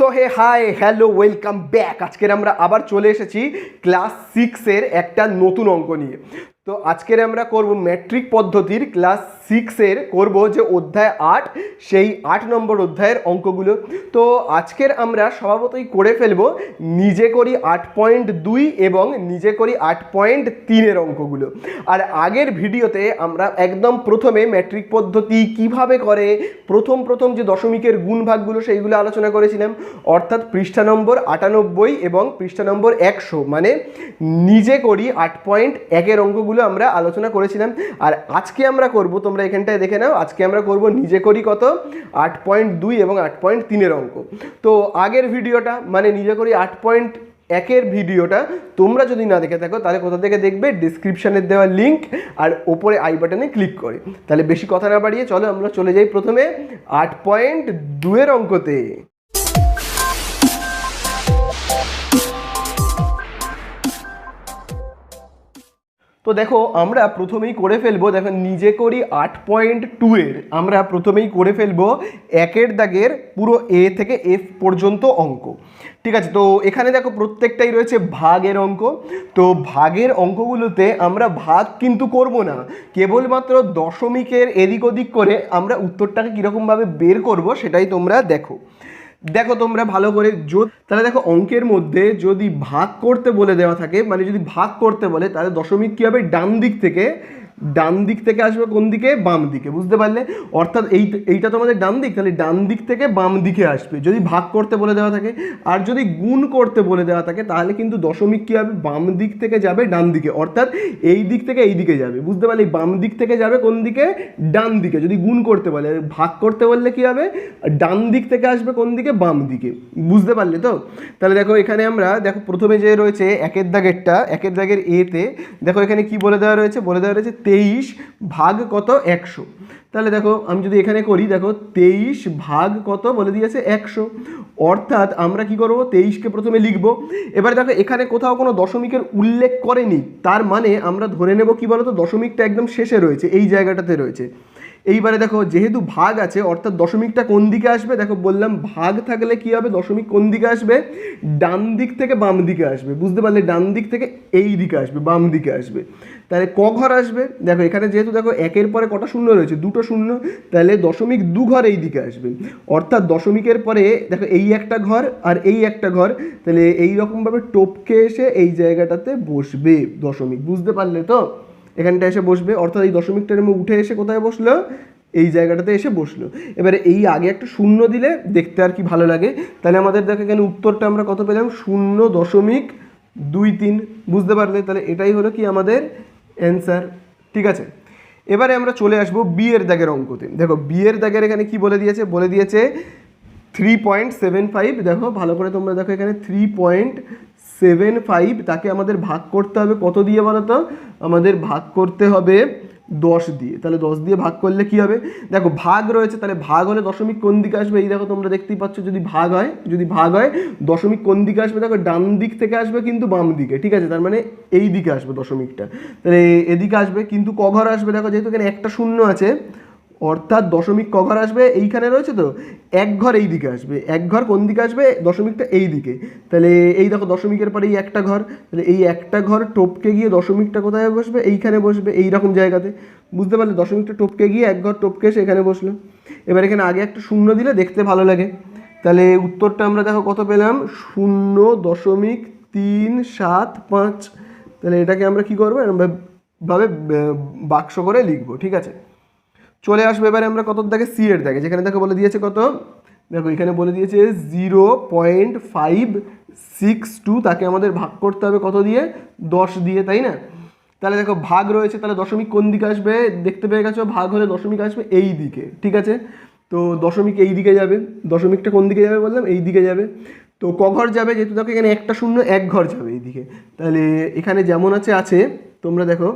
So hey hi hello welcome back আজকের আমরা আবার চলে এসেছি ক্লাস সিক্সের একটা নতুন অঙ্ক নিয়ে। তো আজকের আমরা করব ম্যাট্রিক পদ্ধতির ক্লাস সিক্সের করব যে অধ্যায় আট, সেই আট নম্বর অধ্যায়ের অঙ্কগুলো। তো আজকের আমরা স্বভাবতই করে ফেলব নিজে করি আট পয়েন্ট দুই এবং নিজে করি আট পয়েন্ট তিনের অঙ্কগুলো। আর আগের ভিডিওতে আমরা একদম প্রথমে ম্যাট্রিক পদ্ধতি কীভাবে করে, প্রথম প্রথম যে দশমিকের গুণ ভাগগুলো সেইগুলো আলোচনা করেছিলাম, অর্থাৎ পৃষ্ঠা নম্বর আটানব্বই এবং পৃষ্ঠা নম্বর একশো মানে নিজে করি আট পয়েন্ট একের অঙ্কগুলো। আমরা আলোচনা করেছিলাম। আর আজকে আমরা করব, তোমরা এখানটায় দেখে নাও, আজকে আমরা করব নিজে করি কত? আট পয়েন্ট দুই এবং আট পয়েন্ট তিনের অঙ্ক। তো আগের ভিডিওটা মানে নিজে করি আট পয়েন্ট একের ভিডিওটা, তোমরা যদি না দেখে থাকো, তাহলে কোথা থেকে দেখবে? ডিসক্রিপশানের দেওয়া লিঙ্ক, আর ওপরে আই বাটনে ক্লিক করে। তাহলে বেশি কথা না বাড়িয়ে চলো, আমরা চলে যাই প্রথমে আট পয়েন্ট দুয়ের অঙ্কতে। তো দেখো, আমরা প্রথমেই করে ফেলব, দেখো, নিজে করি আট পয়েন্ট টু এর। আমরা প্রথমেই করে ফেলব একের দাগের পুরো এ থেকে এফ পর্যন্ত অঙ্ক। ঠিক আছে, তো এখানে দেখো, প্রত্যেকটাই রয়েছে ভাগের অঙ্ক। তো ভাগের অঙ্কগুলোতে আমরা ভাগ কিন্তু করব না। কেবলমাত্র দশমিকের এদিক ওদিক করে আমরা উত্তরটাকে কীরকমভাবে বের করব সেটাই তোমরা দেখো। দেখো তোমরা ভালো করে যোগ তাহলে দেখো অঙ্কের মধ্যে যদি ভাগ করতে বলে দেওয়া থাকে মানে যদি ভাগ করতে বলে, তাহলে দশমিক কী হবে? ডান দিক থেকে ডান দিক থেকে আসবে কোন দিকে? বাম দিকে, বুঝতে পারলে? অর্থাৎ এই, এইটা তোমাদের ডান দিক, তাহলে ডান দিক থেকে বাম দিকে আসবে। যদি ভাগ করতে বলে দেওয়া থাকে, আর যদি গুণ করতে বলে দেওয়া থাকে, তাহলে কিন্তু দশমিক কী হবে? বাম দিক থেকে যাবে ডান দিকে, অর্থাৎ এই দিক থেকে এই দিকে যাবে, বুঝতে পারলে? বাম দিক থেকে যাবে কোন দিকে? ডান দিকে, যদি গুণ করতে বলে, ভাগ করতে বললে কী হবে? ডান দিক থেকে আসবে কোন দিকে? বাম দিকে, বুঝতে পারলে তো? তাহলে দেখো এখানে আমরা, দেখো প্রথমে যে রয়েছে একের দাগেরটা, একের দাগের এতে দেখো এখানে কি বলে দেওয়া রয়েছে? বলে দেওয়া রয়েছে তেইশ ভাগ কত? একশো। তাহলে দেখো, আমি যদি এখানে করি, দেখো, তেইশ ভাগ কত বলে দিয়েছে? একশো। অর্থাৎ আমরা কি করব? তেইশকে প্রথমে লিখব। এবার দেখো, এখানে কোথাও কোনো দশমিকের উল্লেখ করেনি। তার মানে আমরা ধরে নেব কি বলতো? দশমিকটা একদম শেষে রয়েছে, এই জায়গাটাতে রয়েছে। এইবারে দেখো, যেহেতু ভাগ আছে, অর্থাৎ দশমিকটা কোন দিকে আসবে? দেখো, বললাম ভাগ থাকলে কি হবে? দশমিক কোন দিকে আসবে? ডান দিক থেকে বাম দিকে আসবে। বুঝতে পারলে ডান দিক থেকে এই দিকে আসবে, বাম দিকে আসবে। তাহলে ক ঘর আসবে? দেখো, এখানে যেহেতু দেখো একের পরে কটা শূন্য রয়েছে, দুটো শূন্য, তাহলে দশমিক দু ঘর এই দিকে আসবে। অর্থাৎ দশমিকের পরে দেখো এই একটা ঘর আর এই একটা ঘর, তাহলে এই রকমভাবে টপকে এসে এই জায়গাটাতে বসবে দশমিক। বুঝতে পারলে তো? এখানটা এসে বসবে। অর্থাৎ এই দশমিকটার উঠে এসে কোথায় বসল? এই জায়গাটাতে এসে বসল। এবারে এই আগে একটা শূন্য দিলে দেখতে আর কি ভালো লাগে। তাহলে আমাদের দেখো এখানে উত্তরটা আমরা কত পেলাম? শূন্য দশমিক দুই তিন। বুঝতে পারলে? তাহলে এটাই হলো কি আমাদের অ্যান্সার ঠিক আছে? এবারে আমরা চলে আসব বিয়ের দাগের অঙ্কতে। দেখো বিয়ের দাগের এখানে কি বলে দিয়েছে? বলে দিয়েছে থ্রি পয়েন্ট সেভেন ফাইভ দেখো, ভালো করে তোমরা দেখো এখানে থ্রি পয়েন্ট সেভেন ফাইভ তাকে আমাদের ভাগ করতে হবে। কত দিয়ে বলো তো আমাদের ভাগ করতে হবে দশ দিয়ে। তাহলে দশ দিয়ে ভাগ করলে কি হবে? দেখো, ভাগ রয়েছে, তাহলে ভাগ হলে দশমিক কোন দিকে আসবে? এই দেখো, তোমরা দেখতেই পাচ্ছ, যদি ভাগ হয়, যদি ভাগ হয়, দশমিক কোন দিকে আসবে? দেখো, ডান দিক থেকে আসবে কিন্তু বাম দিকে, ঠিক আছে? তার মানে এই দিকে আসবে দশমিকটা। তাহলে এদিকে আসবে কিন্তু ক ঘর আসবে? দেখো, যেহেতু এখানে একটা শূন্য আছে অর্থাৎ দশমিক ক ঘর আসবে এইখানে রয়েছে তো? এক ঘর এই দিকে আসবে। এক ঘর কোন দিকে আসবে? দশমিকটা এই দিকে। তাহলে এই দেখো দশমিকের পরে এই একটা ঘর। তাহলে এই একটা ঘর টপকে গিয়ে দশমিকটা কোথায় বসবে? এইখানে বসবে এই রকম জায়গাতে। বুঝতে পারলে? দশমিকটা টপকে গিয়ে এক ঘর টপকে এসে এখানে বসল। এবার এখানে আগে একটা শূন্য দিলে দেখতে ভালো লাগে। তাহলে উত্তরটা আমরা দেখো কত পেলাম? শূন্য দশমিক তিন সাত পাঁচ। তাহলে এটাকে আমরা কি করব? ভাবে বাক্স করে লিখব, ঠিক আছে? চলে আসবে, এবারে আমরা কত দাগে সি এর দাগে যেখানে দেখো বলে দিয়েছে কত? দেখো, এখানে বলে দিয়েছে zero point five six two তাকে আমাদের ভাগ করতে হবে কত দিয়ে? দশ দিয়ে, তাই না? তাহলে দেখো, ভাগ রয়েছে, তাহলে দশমিক কোন দিকে আসবে? দেখতে পেয়ে গেছো, ভাগ হলে দশমিক আসবে এই দিকে, ঠিক আছে? তো দশমিক এই দিকে যাবে, দশমিকটা কোন দিকে যাবে বললাম? এই দিকে যাবে। তো ক ঘর যাবে? যেহেতু দেখো এখানে একটা শূন্য, এক ঘর যাবে এই দিকে। তাহলে এখানে যেমন আছে আছে, তোমরা দেখো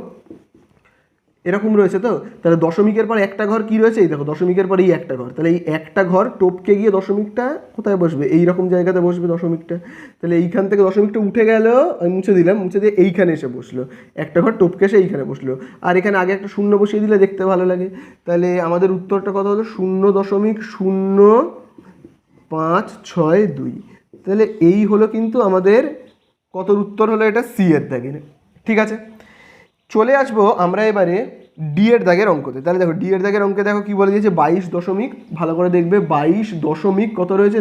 এরকম রয়েছে তো? তাহলে দশমিকের পর একটা ঘর কি রয়েছে? এই দেখো, দশমিকের পর এই একটা ঘর। তাহলে এই একটা ঘর টপকে গিয়ে দশমিকটা কোথায় বসবে? এই রকম জায়গাতে বসবে দশমিকটা। তাহলে এইখান থেকে দশমিকটা উঠে গেল, আমি মুছে দিলাম, মুছে দিয়ে এইখানে এসে বসল। একটা ঘর টপকে এসে এইখানে বসল। আর এখানে আগে একটা শূন্য বসিয়ে দিলে দেখতে ভালো লাগে। তাহলে আমাদের উত্তরটা কত হলো? শূন্য দশমিক শূন্য পাঁচ ছয় দুই। তাহলে এই হলো কিন্তু আমাদের কত উত্তর হলো? এটা সি এর দাগের ঠিক আছে? চলে আসব আমরা এবারে ডি এর দাগের অঙ্কতে। তাহলে দেখো ডি এর দাগের অঙ্কে দেখো কি বলে দিয়েছে? বাইশ দশমিক, ভালো করে দেখবে, বাইশ দশমিক কত রয়েছে?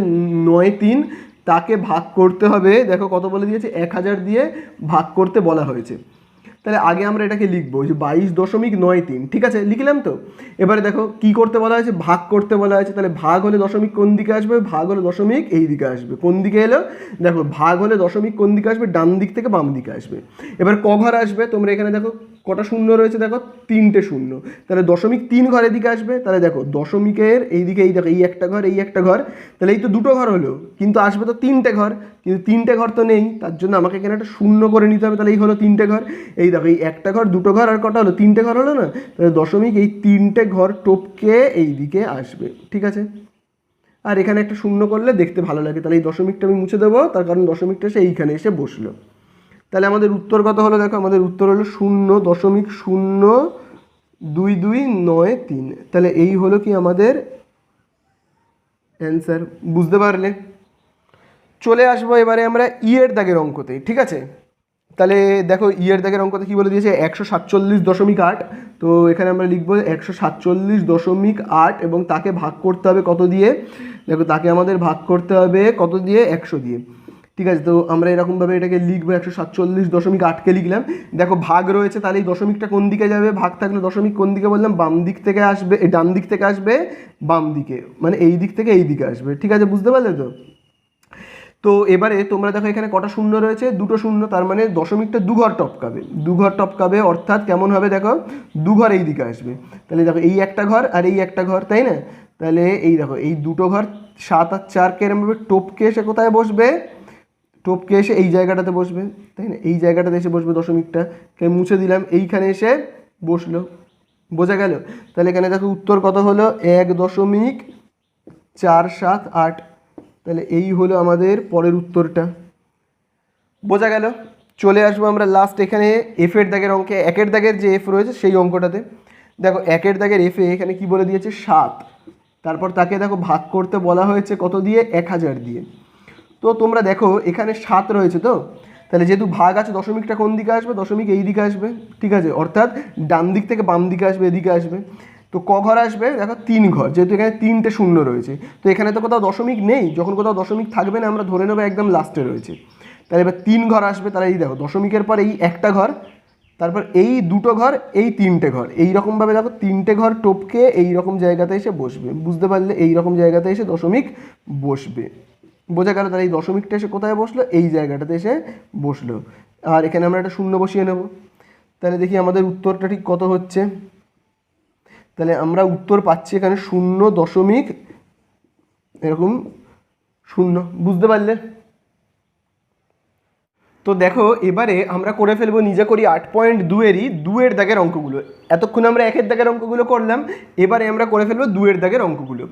নয় তিন। তাকে ভাগ করতে হবে, দেখো কত বলে দিয়েছে? এক হাজার দিয়ে ভাগ করতে বলা হয়েছে। তাহলে আগে আমরা এটাকে লিখব যে বাইশ দশমিক নয় তিন, ঠিক আছে? লিখলাম তো? এবারে দেখো, কি করতে বলা হয়েছে? ভাগ করতে বলা হয়েছে, তাহলে ভাগ হলে দশমিক কোন দিকে আসবে? ভাগ হলে দশমিক এই দিকে আসবে। কোন দিকে এলো? দেখো, ভাগ হলে দশমিক কোন দিকে আসবে? ডান দিক থেকে বাম দিকে আসবে। এবার ক ঘর আসবে? তোমরা এখানে দেখো, কটা শূন্য রয়েছে দেখো? তিনটে শূন্য। তাহলে দশমিক তিন ঘর এদিকে আসবে? তাহলে দেখো, দশমিকের এইদিকে এই দেখো, এই একটা ঘর, এই একটা ঘর। তাহলে এই তো দুটো ঘর হলো, কিন্তু আসবে তো তিনটে ঘর। কিন্তু তিনটে ঘর তো নেই, তার জন্য আমাকে এখানে একটা শূন্য করে নিতে হবে, তাহলে এই হলো তিনটে ঘর। এই দেখো, এই একটা ঘর, দুটো ঘর, আর কটা হলো? তিনটে ঘর হলো না? তাহলে দশমিক এই তিনটে ঘর টপকে এই দিকে আসবে, ঠিক আছে? আর এখানে একটা শূন্য করলে দেখতে ভালো লাগে, তাহলে এই দশমিকটা আমি মুছে দেবো, তার কারণ দশমিকটা এসে এইখানে এসে বসল। তাহলে আমাদের উত্তর কত হলো দেখো? আমাদের উত্তর হলো শূন্য, দশমিক শূন্য, দুই দুই, নয়, তিন। তাহলে এই হলো কি আমাদের অ্যান্সার বুঝতে পারলে? চলে আসব এবারে আমরা ইয়ের দাগের অঙ্কতে, ঠিক আছে? তাহলে দেখো ইয়ের দাগের অঙ্কতে কী বলে দিয়েছে? একশো সাতচল্লিশ দশমিক আট। তো এখানে আমরা লিখব একশো সাতচল্লিশ দশমিক আট এবং তাকে ভাগ করতে হবে কত দিয়ে? দেখো তাকে আমাদের ভাগ করতে হবে কত দিয়ে? একশো দিয়ে। ঠিক আছে, তো আমরা এরকমভাবে এটাকে লিখব, একশো সাতচল্লিশ দশমিক আটকে লিখলাম। দেখো ভাগ রয়েছে, তাহলে এই দশমিকটা কোন দিকে যাবে? ভাগ থাকলে দশমিক কোন দিকে বললাম? বাম দিক থেকে আসবে ডান দিক থেকে আসবে, বাম দিকে। মানে এই দিক থেকে এই দিকে আসবে। ঠিক আছে, বুঝতে পারলে তো? তো এবারে তোমরা দেখো এখানে কটা শূন্য রয়েছে, দুটো শূন্য, তার মানে দশমিকটা দুঘর টপকাবে দুঘর টপকাবে অর্থাৎ কেমন হবে দেখো? দুঘর এই দিকে আসবে। তাহলে দেখো এই একটা ঘর আর এই একটা ঘর, তাই না? তাহলে এই দেখো, এই দুটো ঘর সাত আর চারকে এরমভাবে টপকে এসে কোথায় বসবে? টপকে এসে এই জায়গাটাতে বসবে, তাই না? এই জায়গাটাতে এসে বসবে দশমিকটা। কে মুছে দিলাম, এইখানে এসে বসল। বোঝা গেল? তাহলে এখানে দেখো উত্তর কত হলো? এক দশমিক চার সাত আট তাহলে এই হলো আমাদের পরের উত্তরটা। বোঝা গেল। চলে আসব আমরা লাস্ট এখানে এফের দাগের অঙ্কে। একের দাগের যে এফ রয়েছে সেই অঙ্কটাতে। দেখো একের দাগের এফে এখানে কি বলে দিয়েছে? সাত। তারপর তাকে দেখো ভাগ করতে বলা হয়েছে কত দিয়ে? এক হাজার দিয়ে। তো তোমরা দেখো, এখানে সাত রয়েছে তো? তাহলে যেহেতু ভাগ আছে, দশমিকটা কোন দিকে আসবে? দশমিক এই দিকে আসবে। ঠিক আছে? অর্থাৎ ডান দিক থেকে বাম দিকে আসবে, এদিকে আসবে। তো ক ঘর আসবে? দেখো তিন ঘর, যেহেতু এখানে তিনটে শূন্য রয়েছে। তো এখানে তো কোথাও দশমিক নেই, যখন কোথাও দশমিক থাকবে না, আমরা ধরে নেব একদম লাস্টে রয়েছে। তাহলে এবার তিন ঘর আসবে, তাহলে এই দেখো, দশমিকের পর এই একটা ঘর, তারপর এই দুটো ঘর, এই তিনটে ঘর। এই রকমভাবে দেখো তিনটে ঘর টপকে এই রকম জায়গাতে এসে বসবে। বুঝতে পারলে এই রকম জায়গাতে এসে দশমিক বসবে। বোঝা গেল তাহলে এই দশমিকটা এসে কোথায় বসল? এই জায়গাটাতে এসে বসল। আর এখানে আমরা একটা শূন্য বসিয়ে নেব। তাহলে দেখি আমাদের উত্তরটা ঠিক কত হচ্ছে। তাহলে আমরা উত্তর পাচ্ছি এখানে শূন্য দশমিক, এরকম শূন্য, বুঝতে পারলে? তো দেখো, এবারে আমরা করে ফেলব, নিজে করি আট পয়েন্ট দুয়েরই, দুয়ের দাগের অঙ্কগুলো। এতক্ষণ আমরা একের দাগের অঙ্কগুলো করলাম, এবারে আমরা করে ফেলব দুয়ের দাগের অঙ্কগুলো।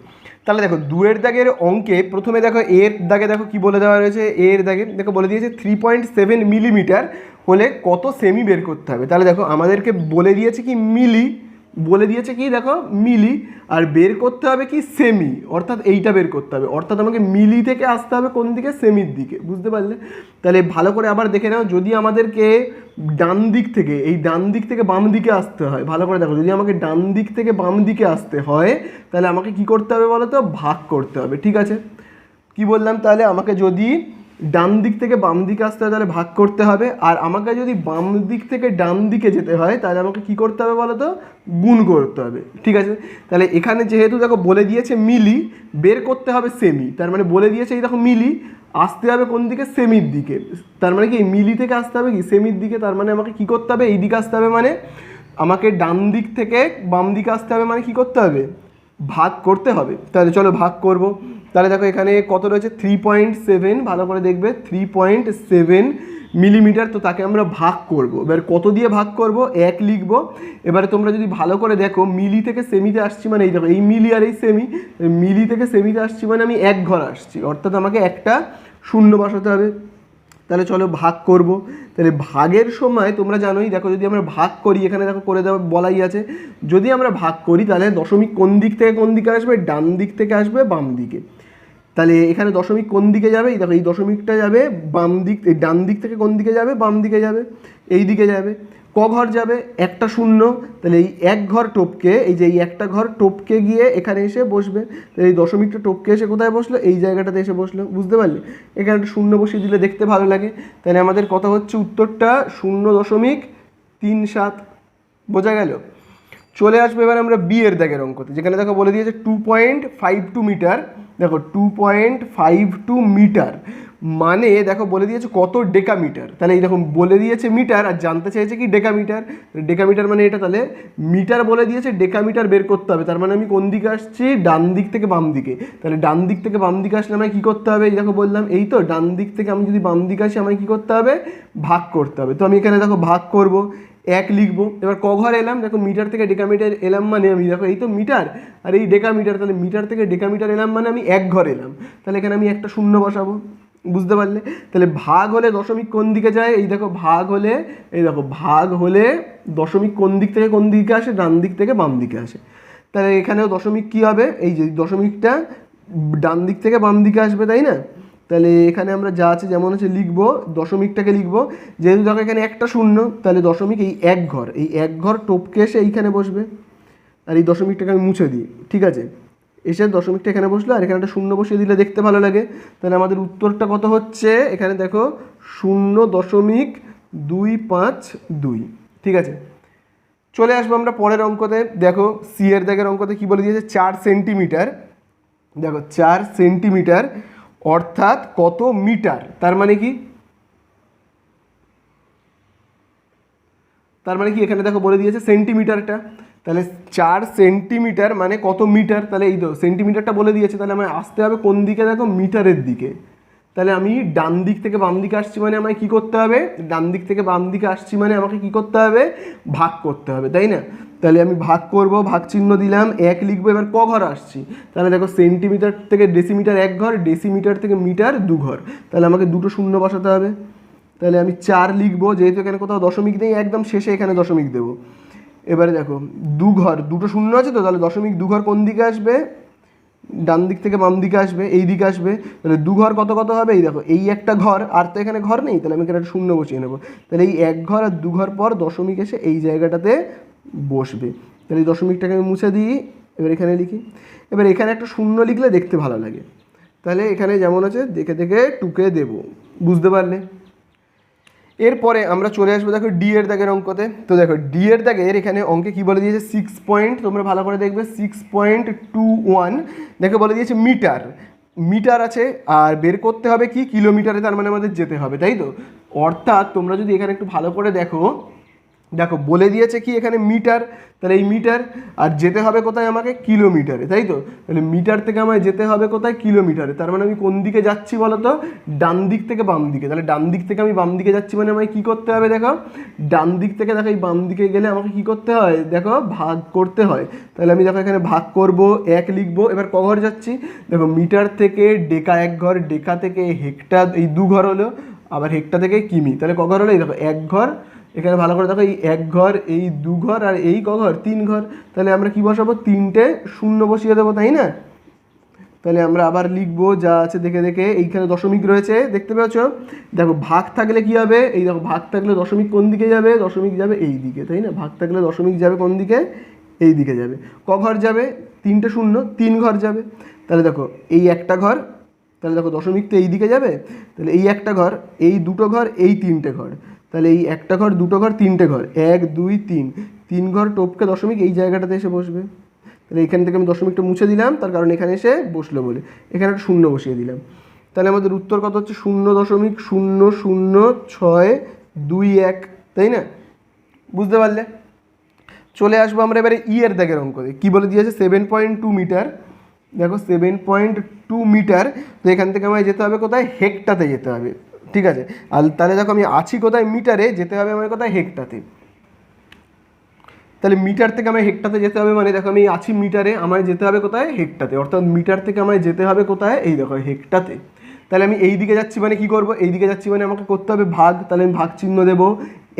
তাহলে দেখো, দুয়ের দাগের অঙ্কে প্রথমে দেখো, এর দাগে দেখো কি বলে দেওয়া রয়েছে? এর দাগে দেখো বলে দিয়েছে থ্রি পয়েন্ট সেভেন মিলিমিটার হলে কত সেমি বের করতে হবে? তাহলে দেখো, আমাদেরকে বলে দিয়েছে কি মিলি বলে দিয়েছে কি, দেখো, মিলি, আর বের করতে হবে কি, সেমি। অর্থাৎ এইটা বের করতে হবে। অর্থাৎ আমাকে মিলি থেকে আসতে হবে কোন দিকে? সেমির দিকে। বুঝতে পারলে? তাহলে ভালো করে আবার দেখে নাও, যদি আমাদেরকে ডান দিক থেকে, এই ডান দিক থেকে বাম দিকে আসতে হয়, ভালো করে দেখো, যদি আমাকে ডান দিক থেকে বাম দিকে আসতে হয়, তাহলে আমাকে কি করতে হবে বলো তো? ভাগ করতে হবে। ঠিক আছে? কি বললাম? তাহলে আমাকে যদি ডান দিক থেকে বাম দিকে আসতে হয়, তাহলে ভাগ করতে হবে। আর আমাকে যদি বাম দিক থেকে ডান দিকে যেতে হয়, তাহলে আমাকে কি করতে হবে বলো তো? গুণ করতে হবে। ঠিক আছে? তাহলে এখানে যেহেতু দেখো বলে দিয়েছে মিলি, বের করতে হবে সেমি তার মানে বলে দিয়েছে এই দেখো মিলি, আসতে হবে কোন দিকে? সেমির দিকে। তার মানে কি? মিলি থেকে আসতে হবে কি? সেমির দিকে। তার মানে আমাকে কি করতে হবে? এই দিকে আসতে হবে মানে আমাকে ডান দিক থেকে বাম দিকে আসতে হবে মানে কি করতে হবে? ভাগ করতে হবে। তাহলে চলো ভাগ করব। তাহলে দেখো এখানে কত রয়েছে? থ্রি পয়েন্ট সেভেন ভালো করে দেখবে। থ্রি পয়েন্ট সেভেন মিলিমিটার তো তাকে আমরা ভাগ করব। এবার কত দিয়ে ভাগ করব? এক লিখব। এবারে তোমরা যদি ভালো করে দেখো মিলি থেকে সেমিতে আসছি মানে এই দেখো, এই মিলি আর এই সেমি মিলি থেকে সেমিতে আসছি মানে আমি এক ঘর আসছি। অর্থাৎ আমাকে একটা শূন্য বসাতে হবে। তাহলে চলো ভাগ করব। তাহলে ভাগের সময় তোমরা জানোই, দেখো যদি আমরা ভাগ করি, এখানে দেখো করে দেওয়া বলাই আছে। যদি আমরা ভাগ করি, তাহলে দশমিক কোন দিক থেকে কোন দিকে আসবে? ডান দিক থেকে আসবে বাম দিকে। তাহলে এখানে দশমিক কোন দিকে যাবে? এই দেখো, এই দশমিকটা যাবে বাম দিক ডান দিক থেকে কোন দিকে যাবে? বাম দিকে যাবে। এই দিকে যাবে। ক ঘর যাবে, একটা শূন্য, তাহলে এই এক ঘর টপকে, এই যে এই একটা ঘর টপকে গিয়ে এখানে এসে বসবে। তাহলে এই দশমিকটা টপকে এসে কোথায় বসল? এই জায়গাটাতে এসে বসল। বুঝতে পারলে? এখানে শূন্য বসিয়ে দিলে দেখতে ভালো লাগে। তাহলে আমাদের কথা হচ্ছে উত্তরটা শূন্য দশমিক তিন সাত। বোঝা গেল? চলে আসবে এবার আমরা বি এর দাগের অঙ্কতে। যেখানে দেখো বলে দিয়েছে two point five two metre দেখো two point five two metre মানে দেখো বলে দিয়েছে কত ডেকামিটার। তাহলে এই দেখো বলে দিয়েছে মিটার আর জানতে চাইছে কি ডেকামিটার? ডেকামিটার মানে এটা, তাহলে মিটার বলে দিয়েছে ডেকামিটার বের করতে হবে। তার মানে আমি কোন দিকে আসছি? ডান দিক থেকে বাম দিকে। তাহলে ডান দিক থেকে বাম দিকে আসলে আমায় কী করতে হবে? এই দেখো বললাম, এই তো ডান দিক থেকে আমি যদি বাম দিকে আসি, আমায় কী করতে হবে? ভাগ করতে হবে। তো আমি এখানে দেখো ভাগ করব, এক লিখব। এবার ক ঘর এলাম? দেখো মিটার থেকে ডেকামিটার এলাম মানে আমি, দেখো এই তো মিটার। আর এই ডেকামিটার, তাহলে মিটার থেকে ডেকামিটার এলাম মানে আমি এক ঘর এলাম। তাহলে এখানে আমি একটা শূন্য বসাবো। বুঝতে পারলে? তাহলে ভাগ হলে দশমিক কোন দিকে যায়? এই দেখো, ভাগ হলে, এই দেখো, ভাগ হলে দশমিক কোন দিক থেকে কোন দিকে আসে? ডান দিক থেকে বাম দিকে আসে। তাহলে এখানেও দশমিক কী হবে? এই যে দশমিকটা ডান দিক থেকে বাম দিকে আসবে, তাই না? তাহলে এখানে আমরা যা আছে, যেমন আছে, লিখব। দশমিকটাকে লিখব। যেহেতু দেখো এখানে একটা শূন্য, তাহলে দশমিক এই এক ঘর। এই এক ঘর টপকে এসে এইখানে বসবে। আর এই দশমিকটাকে আমি মুছে দিই। ঠিক আছে? এসে দশমিকটা এখানে বসল, আর এখানে একটা শূন্য বসিয়ে দিলে দেখতে ভালো লাগে। তাহলে আমাদের উত্তরটা কত হচ্ছে? এখানে দেখো, শূন্য দশমিক দুই পাঁচ দুই। ঠিক আছে? চলে আসব আমরা পরের অঙ্কতে। দেখো সি এর দাগের অঙ্কতে কী বলে দিয়েছে? চার সেন্টিমিটার। দেখো, চার সেন্টিমিটার, অর্থাৎ কত মিটার? তার মানে কি? তার মানে কি? এখানে দেখো বলে দিয়েছে সেন্টিমিটারটা। তাহলে চার সেন্টিমিটার মানে কত মিটার? তাহলে এই তো সেন্টিমিটারটা বলে দিয়েছে, তাহলে আমায় আসতে হবে কোন দিকে দেখো? মিটারের দিকে। তাহলে আমি ডান দিক থেকে বাম দিকে আসছি মানে আমায় কী করতে হবে? ডান দিক থেকে বাম দিকে আসছি মানে আমাকে কী করতে হবে? ভাগ করতে হবে, তাই না? তাহলে আমি ভাগ করব, ভাগ চিহ্ন দিলাম, এক লিখব, এবার ক ঘর আসছি? তাহলে দেখো সেন্টিমিটার থেকে ডেসিমিটার এক ঘর, ডেসিমিটার থেকে মিটার দু ঘর। তাহলে আমাকে দুটো শূন্য বসাতে হবে। তাহলে আমি চার লিখব, যেহেতু এখানে কোথাও দশমিক নেই, একদম শেষে এখানে দশমিক দেবো। এবারে দেখো, দু ঘর, দুটো শূন্য আছে তো? তাহলে দশমিক দু ঘর কোন দিকে আসবে? ডান দিক থেকে বাম দিকে আসবে, এই দিকে আসবে। তাহলে দু ঘর কত কত হবে? এই দেখো, এই একটা ঘর, আর তো এখানে ঘর নেই? তাহলে আমি এখানে শূন্য বসিয়ে নেব। তাহলে এই এক ঘর আর দু ঘর পর দশমিক এসে এই জায়গাটাতে বসবে। তাহলে এই দশমিকটাকে আমি মুছে দিই। এবার এখানে লিখি। এবার এখানে একটা শূন্য লিখলে দেখতে ভালো লাগে। তাহলে এখানে যেমন আছে, দেখে দেখে টুকে দেব। বুঝতে পারলে? এরপরে আমরা চলে আসব দেখো ডি এর দাগের অঙ্কতে। তো দেখো ডি এর দাগের এখানে অঙ্কে কি বলে দিয়েছে? সিক্স পয়েন্ট তোমরা ভালো করে দেখবে সিক্স পয়েন্ট টু ওয়ান দেখো বলে দিয়েছে মিটার। মিটার আছে, আর বের করতে হবে কি? কিলোমিটারে তার মানে আমাদের যেতে হবে, তাই তো? অর্থাৎ তোমরা যদি এখানে একটু ভালো করে দেখো দেখো, বলে দিয়েছে কি এখানে মিটার? তাহলে এই মিটার, আর যেতে হবে কোথায় আমাকে? কিলোমিটারে, তাই তো? তাহলে মিটার থেকে আমায় যেতে হবে কোথায়? কিলোমিটারে। তার মানে আমি কোন দিকে যাচ্ছি বলো তো ডান দিক থেকে বাম দিকে। তাহলে ডান দিক থেকে আমি বাম দিকে যাচ্ছি মানে আমায় কী করতে হবে দেখো? ডান দিক থেকে দেখো, এই বাম দিকে গেলে আমাকে কী করতে হয়? দেখো, ভাগ করতে হয়। তাহলে আমি দেখো এখানে ভাগ করব, এক লিখব, এবার ক ঘর যাচ্ছি? দেখো, মিটার থেকে ডেকা এক ঘর, ডেকা থেকে হেক্টা এই দু ঘর হলো, আবার হেক্টা থেকে কিমি। তাহলে ক ঘর হলো এই দেখো, এক ঘর এখানে ভালো করে দেখো, এই এক ঘর, এই দু ঘর আর এই ক ঘর, তিন ঘর, তাহলে আমরা কি বসাবো? তিনটে শূন্য বসিয়ে দেবো, তাই না? তাহলে আমরা আবার লিখব যা আছে দেখে দেখে, এইখানে দশমিক রয়েছে, দেখতে পাচ্ছ দেখো, ভাগ থাকলে কি হবে? এই দেখো, ভাগ থাকলে দশমিক কোন দিকে যাবে? দশমিক যাবে এই দিকে, তাই না? ভাগ থাকলে দশমিক যাবে কোন দিকে? এই দিকে যাবে। ক ঘর যাবে? তিনটে শূন্য, তিন ঘর যাবে। তাহলে দেখো, এই একটা ঘর, তাহলে দেখো, দশমিক তো এই দিকে যাবে। তাহলে এই একটা ঘর, এই দুটো ঘর, এই তিনটে ঘর। তাহলে এই একটা ঘর, দুটো ঘর, তিনটে ঘর। এক, দুই, তিন। তিন ঘর টপকে দশমিক এই জায়গাটাতে এসে বসবে। তাহলে এখান থেকে আমি দশমিকটা মুছে দিলাম, তার কারণ এখানে এসে বসল বলে। এখানে একটা শূন্য বসিয়ে দিলাম। তাহলে আমাদের উত্তর কত হচ্ছে? শূন্য দশমিক শূন্য শূন্য ছয় দুই এক, তাই না? বুঝতে পারলে? চলে আসব আমরা এবারে ই এর দাগের অঙ্কতে কী বলে দিয়েছে? সেভেন পয়েন্ট টু মিটার দেখো সেভেন পয়েন্ট টু মিটার তো এখান থেকে আমায় যেতে হবে কোথায়? হেক্টাতে যেতে হবে। ঠিক আছে? আর তাহলে দেখো আমি আছি কোথায় মিটারে, যেতে হবে আমার কোথায়? হেক্টাতে। তাহলে মিটার থেকে আমায় হেক্টাতে যেতে হবে মানে দেখো আমি আছি মিটারে, আমায় যেতে হবে কোথায়? হেক্টাতে। অর্থাৎ মিটার থেকে আমায় যেতে হবে কোথায়? এই দেখো, হেক্টাতে। তাহলে আমি এই দিকে যাচ্ছি মানে কি করব? এই দিকে যাচ্ছি মানে আমাকে করতে হবে ভাগ। তাহলে আমি ভাগ চিহ্ন দেবো।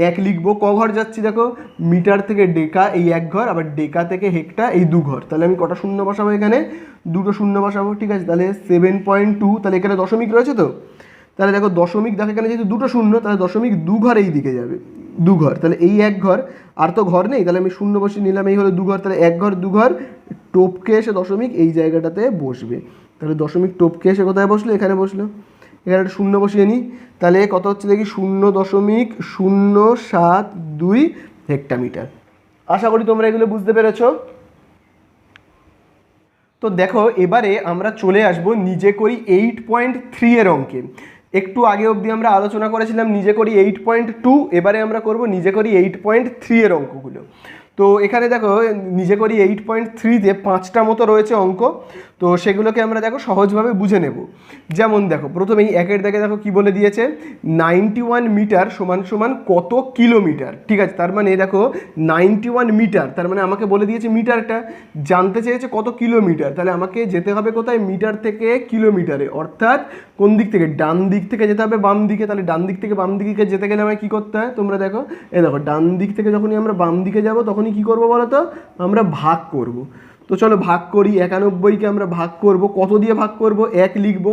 এক লিখব। ক ঘর যাচ্ছি দেখো? মিটার থেকে ডেকা, এই এক ঘর, আবার ডেকা থেকে হেক্টা, এই দু ঘর। তাহলে আমি কটা শূন্য বসাবো এখানে? দুটো শূন্য বসাবো, ঠিক আছে? তাহলে সেভেন পয়েন্ট টু তাহলে এখানে দশমিক রয়েছে তো? তাহলে দেখো দশমিক দেখো এখানে যেহেতু দুটো শূন্য, তাহলে দশমিক দু ঘর এই দিকে যাবে, দু ঘর। তাহলে এই এক ঘর, আর তো ঘর নেই, তাহলে আমি শূন্য বসিয়ে নিলাম, এই হলো দু ঘর, তাহলে এক ঘর, দু ঘর, টপকে এসে দশমিক এই জায়গাটাতে বসবে। তাহলে দশমিক টপকে এসে কোথায় বসল? এখানে বসল। এখানে একটা শূন্য বসিয়ে নিই, তাহলে কত হচ্ছে দেখি? শূন্য দশমিক শূন্য সাত দুই হেক্টামিটার। আশা করি তোমরা এগুলো বুঝতে পেরেছ। তো দেখো, এবারে আমরা চলে আসব, নিজে করি এইট পয়েন্ট থ্রি এর অঙ্কে। একটু আগে অবধি আমরা আলোচনা করেছিলাম নিজে করি এইট পয়েন্ট টু এবারে আমরা করব নিজে করি এইট পয়েন্ট থ্রি এর অঙ্কগুলো। তো এখানে দেখো, নিজে করি এইট পয়েন্ট থ্রিতে পাঁচটা মতো রয়েছে অঙ্ক। তো সেগুলোকে আমরা দেখো সহজভাবে বুঝে নেব। যেমন দেখো, প্রথমেই একের দেখে দেখো কি বলে দিয়েছে? নাইনটি ওয়ান মিটার সমান সমান কত কিলোমিটার ঠিক আছে, তার মানে দেখো নাইনটি ওয়ান মিটার তার মানে আমাকে বলে দিয়েছে মিটারটা। জানতে চেয়েছে কত কিলোমিটার তাহলে আমাকে যেতে হবে কোথায়? মিটার থেকে কিলোমিটারে অর্থাৎ কোন দিক থেকে? ডান দিক থেকে যেতে হবে বাম দিকে। তাহলে ডান দিক থেকে বাম দিকে যেতে গেলে আমায় কী করতে হয়? তোমরা দেখো এ দেখো, ডান দিক থেকে যখনই আমরা বাম দিকে যাব, তখনই কী করব বলো তো? আমরা ভাগ করব। তো চলো ভাগ করি একানব্বইকে আমরা ভাগ করব। কত দিয়ে ভাগ করব? এক লিখব।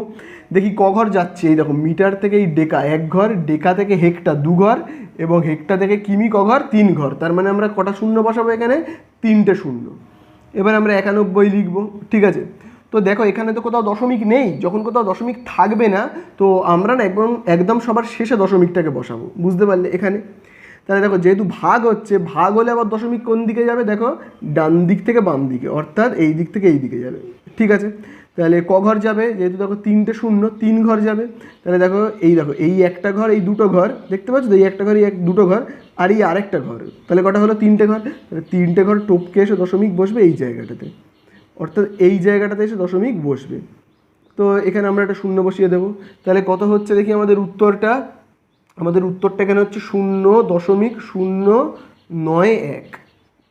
দেখি ক ঘর যাচ্ছে? এই দেখো, মিটার থেকে এই ডেকা, এক ঘর, ডেকা থেকে হেক্টা দু ঘর এবং হেক্টা থেকে কিমি ক ঘর? তিন ঘর। তার মানে আমরা কটা শূন্য বসাবো এখানে? তিনটে শূন্য। এবার আমরা একানব্বই লিখব, ঠিক আছে? তো দেখো, এখানে তো কোথাও দশমিক নেই। যখন কোথাও দশমিক থাকবে না, তো আমরা না একদম একদম সবার শেষে দশমিকটাকে বসাবো। বুঝতে পারলে এখানে? তাহলে দেখো যেহেতু ভাগ হচ্ছে, ভাগ হলে আবার দশমিক কোন দিকে যাবে? দেখো ডান দিক থেকে বাম দিকে, অর্থাৎ এই দিক থেকে এই দিকে যাবে। ঠিক আছে? তাহলে ক ঘর যাবে? যেহেতু দেখো তিনটে শূন্য, তিন ঘর যাবে। তাহলে দেখো এই দেখো, এই একটা ঘর, এই দুটো ঘর, দেখতে পাচ্ছ? এই একটা ঘর এই এক, দুটো ঘর, আর এই আরেকটা ঘর। তাহলে কটা হলো? তিনটে ঘর। তাহলে তিনটে ঘর টপকে এসে দশমিক বসবে এই জায়গাটাতে। অর্থাৎ এই জায়গাটাতে এসে দশমিক বসবে। তো এখানে আমরা একটা শূন্য বসিয়ে দেবো। তাহলে কত হচ্ছে দেখি আমাদের উত্তরটা? আমাদের উত্তরটা এখানে হচ্ছে শূন্য দশমিক শূন্য নয় এক।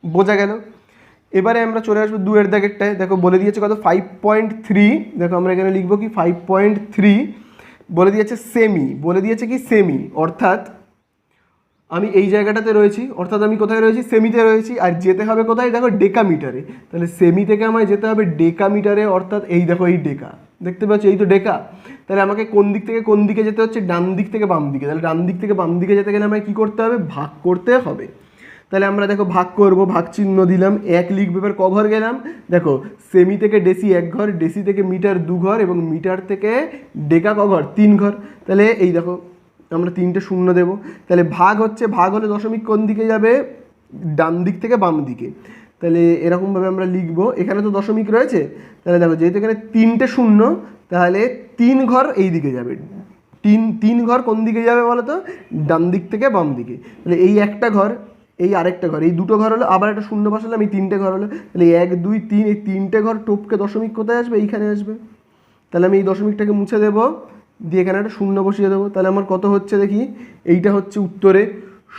বোঝা গেল? এবারে আমরা চলে আসব দুয়ের দাগেরটায়। দেখো, বলে দিয়েছে কত? ফাইভ পয়েন্ট থ্রি দেখো, আমরা এখানে লিখব কি? ফাইভ পয়েন্ট থ্রি বলে দিয়েছে সেমি বলে দিয়েছে কি? সেমি অর্থাৎ আমি এই জায়গাটাতে রয়েছি, অর্থাৎ আমি কোথায় রয়েছি? সেমিতে রয়েছি। আর যেতে হবে কোথায়? দেখো ডেকা মিটারে তাহলে সেমি থেকে আমায় যেতে হবে ডেকা মিটারে অর্থাৎ এই দেখো, এই ডেকা। দেখতে পাচ্ছ? এই তো ডেকা। তাহলে আমাকে কোন দিক থেকে কোন দিকে যেতে হচ্ছে? ডান দিক থেকে বাম দিকে। তাহলে ডান দিক থেকে বাম দিকে যেতে গেলে আমায় কী করতে হবে? ভাগ করতে হবে। তাহলে আমরা দেখো ভাগ করব, ভাগ চিহ্ন দিলাম, এক লিখব, এবার ক ঘর গেলাম? দেখো সেমি থেকে ডেসি এক ঘর ডেসি থেকে মিটার দু ঘর এবং মিটার থেকে ডেকা ক ঘর? তিন ঘর। তাহলে এই দেখো, আমরা তিনটে শূন্য দেবো। তাহলে ভাগ হচ্ছে, ভাগ হলে দশমিক কোন দিকে যাবে? ডান দিক থেকে বাম দিকে। তাহলে এরকমভাবে আমরা লিখব। এখানে তো দশমিক রয়েছে। তাহলে দেখো, যেহেতু এখানে তিনটে শূন্য, তাহলে তিন ঘর এই দিকে যাবে। তিন তিন ঘর কোন দিকে যাবে বলো তো ডান দিক থেকে বাম দিকে। তাহলে এই একটা ঘর, এই আরেকটা ঘর, এই দুটো ঘর হলো আবার একটা শূন্য বসালাম, এই তিনটে ঘর হলো। তাহলে এক, দুই, তিন, এই তিনটে ঘর টপকে দশমিক কোথায় আসবে? এইখানে আসবে। তাহলে আমি এই দশমিকটাকে মুছে দেবো, দিয়ে এখানে একটা শূন্য বসিয়ে দেবো। তাহলে আমার কত হচ্ছে দেখি? এইটা হচ্ছে উত্তরে।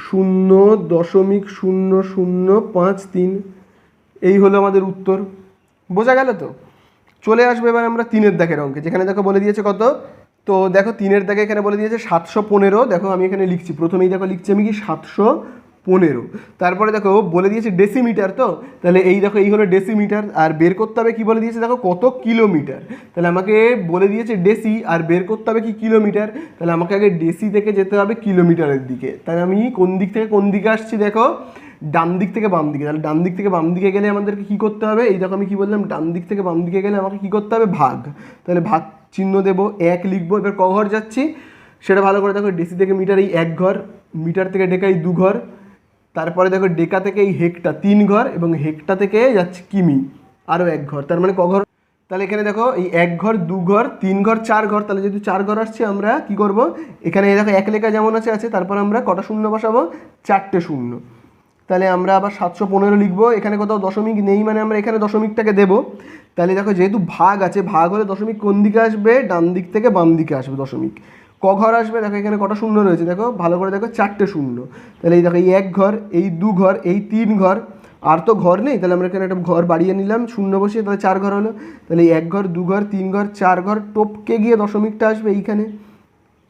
শূন্য দশমিক শূন্য শূন্য পাঁচ তিন। এই হলো আমাদের উত্তর। বোঝা গেল তো? চলে আসবে এবার আমরা তিনের দাগের অঙ্কে, যেখানে দেখো বলে দিয়েছে কত? তো দেখো তিনের দাগে এখানে বলে দিয়েছে সাতশো পনেরো, দেখো আমি এখানে লিখছি, প্রথমেই দেখো লিখছি আমি কি সাতশো পনেরো। তারপরে দেখো বলে দিয়েছে ডেসিমিটার তো? তাহলে এই দেখো, এই হলো ডেসিমিটার আর বের করতে হবে কি বলে দিয়েছে দেখো, কত কিলোমিটার? তাহলে আমাকে বলে দিয়েছে ডেসি আর বের করতে হবে কি কিলোমিটার? তাহলে আমাকে আগে ডেসি থেকে যেতে হবে কিলোমিটারের দিকে। তাহলে আমি কোন দিক থেকে কোন দিকে আসছি দেখো? ডান দিক থেকে বাম দিকে, তাহলে ডান দিক থেকে বাম দিকে গেলে আমাদেরকে কী করতে হবে? এই দেখো আমি কী বললাম, ডান দিক থেকে বাম দিকে গেলে আমাকে কী করতে হবে? ভাগ। তাহলে ভাগ চিহ্ন দেবো, এক লিখব, এবার ক ঘর যাচ্ছি? সেটা ভালো করে দেখো, ডেসি থেকে মিটার এই এক ঘর, মিটার থেকে ডেকা এই দু ঘর, তারপরে দেখো ডেকা থেকে এই হেকটা তিন ঘর এবং হেকটা থেকে যাচ্ছে কিমি, আরও এক ঘর, তার মানে ক ঘর? তাহলে এখানে দেখো এই এক ঘর, দু ঘর, তিন ঘর, চার ঘর, তাহলে যেহেতু চার ঘর আসছে, আমরা কি করব? এখানে দেখো এক লেখা যেমন আছে আছে, তারপর আমরা কটা শূন্য বসাবো? চারটে শূন্য। তাহলে আমরা আবার সাতশো পনেরো লিখব। এখানে কোথাও দশমিক নেই মানে আমরা এখানে দশমিকটাকে দেবো। তাহলে দেখো যেহেতু ভাগ আছে, ভাগ হলে দশমিক কোন দিকে আসবে? ডান দিক থেকে বাম দিকে আসবে দশমিক। ক ঘর আসবে? দেখো এখানে কটা শূন্য রয়েছে, দেখো। ভালো করে দেখো, চারটে শূন্য। তাহলে এই দেখো, এই এক ঘর, এই দু ঘর, এই তিন ঘর। আর তো ঘর নেই? তাহলে আমরা এখানে একটা ঘর বাড়িয়ে নিলাম, শূন্য বসিয়ে, তাহলে চার ঘর হলো। তাহলে এক ঘর, দু ঘর, তিন ঘর, চার ঘর, টপকে গিয়ে দশমিকটা আসবে এইখানে।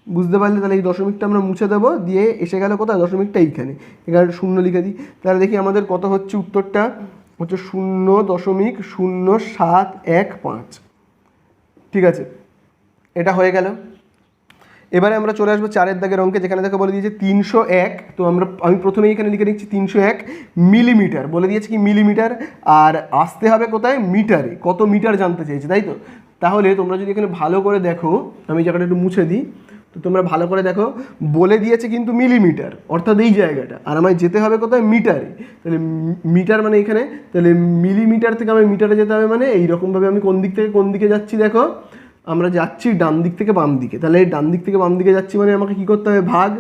বুঝতে পারলে তাহলে এই দশমিকটা আমরা মুছে দেবো, দিয়ে এসে গেল কোথায়? দশমিকটা এইখানে। এখানে শূন্য লিখে দিই। তাহলে দেখি আমাদের কত হচ্ছে উত্তরটা? হচ্ছে শূন্য দশমিক শূন্য সাত এক পাঁচ। ঠিক আছে? এটা হয়ে গেল। এবারে আমরা চলে আসব চারের দাগের অঙ্কে, যেখানে দেখো বলে দিয়েছে তিনশো এক। তো আমরা, আমি প্রথমেই এখানে লিখে নিচ্ছি তিনশো এক মিলিমিটার। বলে দিয়েছে কি মিলিমিটার? আর আসতে হবে কোথায়? মিটারে। কত মিটার জানতে চেয়েছে, তাই তো? তাহলে তোমরা যদি এখানে ভালো করে দেখো, আমি জায়গাটা একটু মুছে দিই তো তোমরা ভালো করে দেখো, বলে দিয়েছে কিন্তু মিলিমিটার, অর্থাৎ এই জায়গাটা। আর আমায় যেতে হবে কোথায়? মিটারে। তাহলে মিটার মানে এখানে? তাহলে মিলিমিটার থেকে আমি মিটারে যেতে হবে মানে এইরকমভাবে আমি কোন দিক থেকে কোন দিকে যাচ্ছি দেখো? আমরা যাচ্ছি ডান দিক থেকে বাম দিকে। তাহলে ডান দিক থেকে বাম দিকে যাচ্ছি মানে আমাকে কি করতে হবে? ভাগ,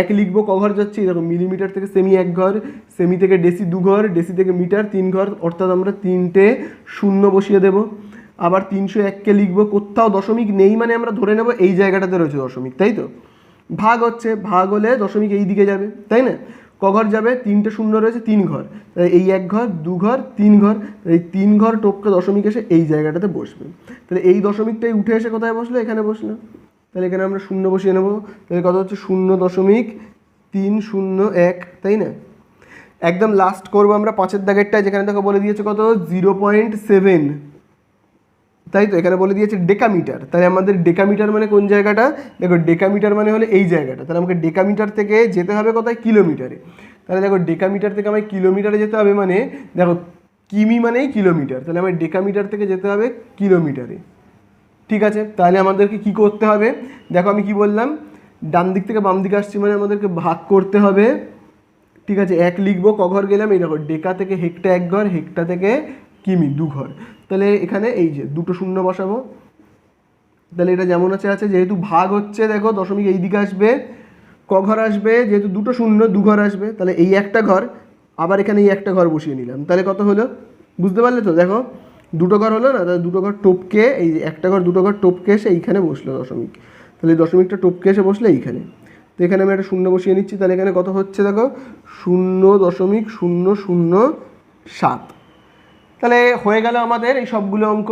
এক লিখব ক ঘর যাচ্ছি? দেখো, মিলিমিটার থেকে সেমি এক ঘর সেমি থেকে ডেসি দু ঘর ডেসি থেকে মিটার তিন ঘর, অর্থাৎ আমরা তিনটে শূন্য বসিয়ে দেবো। আবার তিনশো এককে লিখব, কোথাও দশমিক নেই মানে আমরা ধরে নেব এই জায়গাটাতে রয়েছে দশমিক, তাই তো? ভাগ হচ্ছে, ভাগ হলে দশমিক এই দিকে যাবে, তাই না? ক ঘর যাবে, তিনটে শূন্য রয়েছে, তিন ঘর। এই এক ঘর, দু ঘর, তিন ঘর, এই তিন ঘর টোপকে দশমিক এসে এই জায়গাটাতে বসবে। তাহলে এই দশমিকটাই উঠে এসে কোথায় বসল? এখানে বসল। তাহলে এখানে আমরা শূন্য বসিয়ে নেব। তাহলে কত হচ্ছে? শূন্য দশমিক তিন শূন্য এক, তাই না? একদম লাস্ট করব আমরা পাঁচের দাগেরটায়, যেখানে দেখো বলে দিয়েছে কত? Zero point seven. তাই তো? এখানে বলে দিয়েছে ডেকামিটার। তাহলে আমাদের ডেকামিটার মানে কোন জায়গাটা? দেখো, ডেকামিটার মানে হলে এই জায়গাটা। তাহলে আমাকে ডেকামিটার থেকে যেতে হবে কোথায়? কিলোমিটারে। তাহলে দেখো, ডেকামিটার থেকে আমায় কিলোমিটারে যেতে হবে মানে দেখো, কিমি মানেই কিলোমিটার। তাহলে আমার ডেকামিটার থেকে যেতে হবে কিলোমিটারে। ঠিক আছে? তাহলে আমাদেরকে কি করতে হবে? দেখো, আমি কি বললাম? ডান দিক থেকে বাম দিকে আসছি মানে আমাদেরকে ভাগ করতে হবে। ঠিক আছে? এক লিখব কঘর গেলাম? এই দেখো, ডেকা থেকে হেক্টা এক ঘর হেক্টা থেকে কিমি, দু ঘর। তাহলে এখানে এই যে দুটো শূন্য বসাবো। তাহলে এটা যেমন আছে আছে, যেহেতু ভাগ হচ্ছে, দেখো, দশমিক এই দিকে আসবে, ক ঘর আসবে, যেহেতু দুটো শূন্য, দু ঘর আসবে, তাহলে এই একটা ঘর, আবার এখানে এই একটা ঘর বসিয়ে নিলাম। তাহলে কত হলো? বুঝতে পারলে তো? দেখো, দুটো ঘর হলো না, তাহলে দুটো ঘর টপকে, এই একটা ঘর, দুটো ঘর টপকে এসে এইখানে বসল দশমিক। তাহলে দশমিকটা টপকে এসে বসলে এইখানে। তো এখানে আমি একটা শূন্য বসিয়ে নিচ্ছি, তাহলে এখানে কত হচ্ছে, দেখো? শূন্য দশমিক শূন্য শূন্য সাত। তাহলে হয়ে গেল আমাদের এই সবগুলো অঙ্ক।